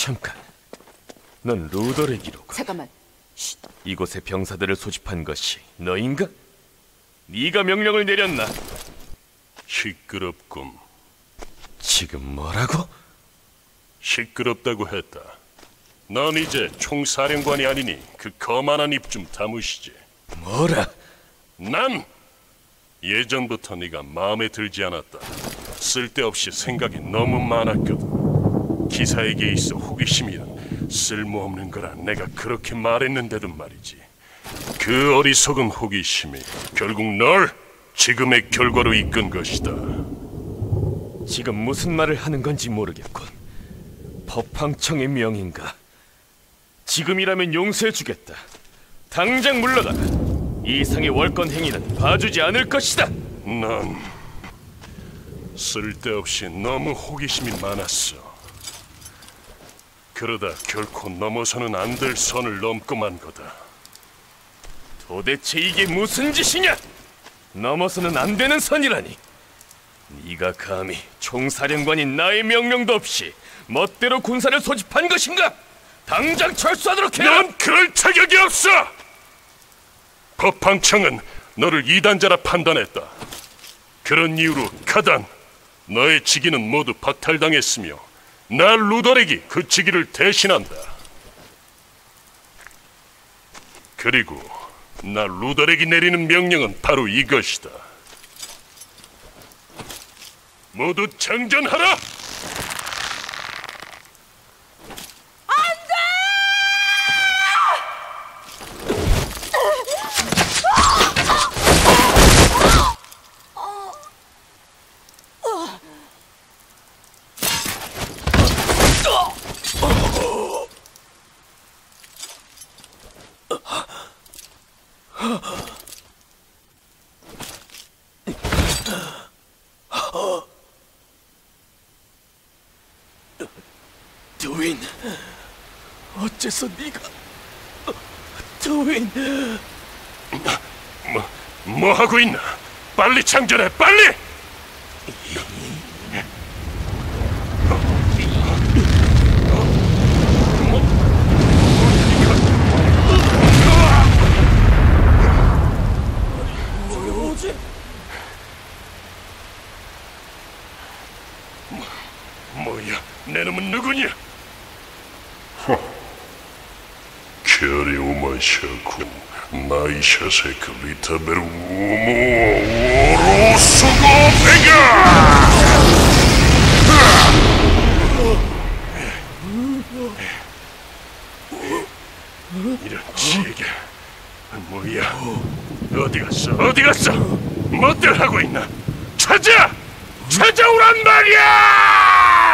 잠깐. 넌 루더렉이로군. 잠깐만. 쉿. 이곳에 병사들을 소집한 것이 너인가? 네가 명령을 내렸나? 시끄럽군. 지금 뭐라고? 시끄럽다고 했다. 넌 이제 총사령관이 아니니 그 거만한 입 좀 다무시지. 뭐라? 난 예전부터 네가 마음에 들지 않았다. 쓸데없이 생각이 너무 많았거든. 기사에게 있어 호기심이란 쓸모없는 거라 내가 그렇게 말했는데도 말이지. 그 어리석은 호기심이 결국 널 지금의 결과로 이끈 것이다. 지금 무슨 말을 하는 건지 모르겠군. 법황청의 명인가? 지금이라면 용서해 주겠다. 당장 물러나라. 이상의 월권 행위는 봐주지 않을 것이다. 넌 쓸데없이 너무 호기심이 많았어. 그러다 결코 넘어서는 안 될 선을 넘고 만 거다. 도대체 이게 무슨 짓이냐? 넘어서는 안 되는 선이라니. 네가 감히 총사령관인 나의 명령도 없이 멋대로 군사를 소집한 것인가? 당장 철수하도록 해라. 넌 그럴 자격이 없어! 법황청은 너를 이단자라 판단했다. 그런 이유로 가단, 너의 직위는 모두 박탈당했으며 나 루더렉이 그 직위를 대신한다. 그리고 나 루더렉이 내리는 명령은 바로 이것이다. 모두 정전하라! 드윈, 어째서 네가 드윈? 뭐, 뭐 하고 있나? 빨리 창전해, 빨리! 뭐야, 내 놈은 누구냐? 캐리 오마샤쿠 나이샤세크 리타베르 우모 오로수고 베가! 이런 지게 뭐야? 어디 갔어? 어디 갔어? 뭐들 하고 있나? 찾아! 찾아오란 말이야!